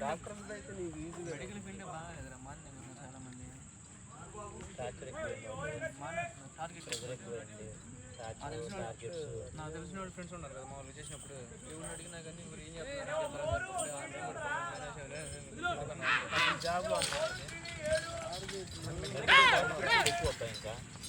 Doctors అయితే నీకు ఈజీగా మెడికల్ ఫీల్డ్ బాగా ఎదురా మాన్ చాలా మంది నాకు తెలిసిన వాళ్ళు ఫ్రెండ్స్ ఉన్నారు కదా మామూలు చేసినప్పుడు ఎవరు అడిగినా కానీ ఎవరు ఏం చేస్తారు జాబ్లో ఎక్కువ ఇంకా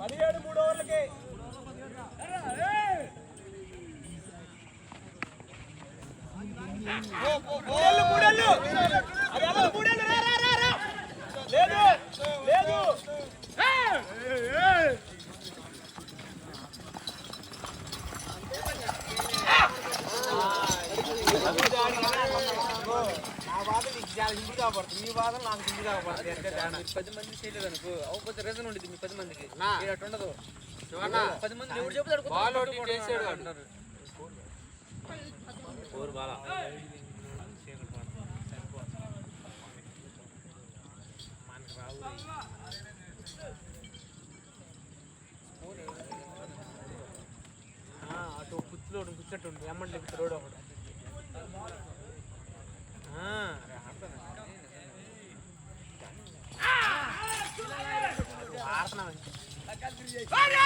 పదిహేడు మూడు ఓవర్లకి. మూడేళ్ళు మూడేళ్ళు. నీకు కాబడుతుంది నీ బాధ నాకు కాబడుతుంది అంటే తేడా పది మంది చేయలేదు అనుకో అవ్వకపోతే రీజన్ ఉండేది మీ పది మందికి. అటు ఉండదు. శివన్నా, పది మంది ఎవరు చెప్తారు. అంటారు ఫోర్ అటు కుర్చీలో కూర్చున్నట్టు ఉంది ఎమ్మంటే రోడ్ ఒకటి. வாங்க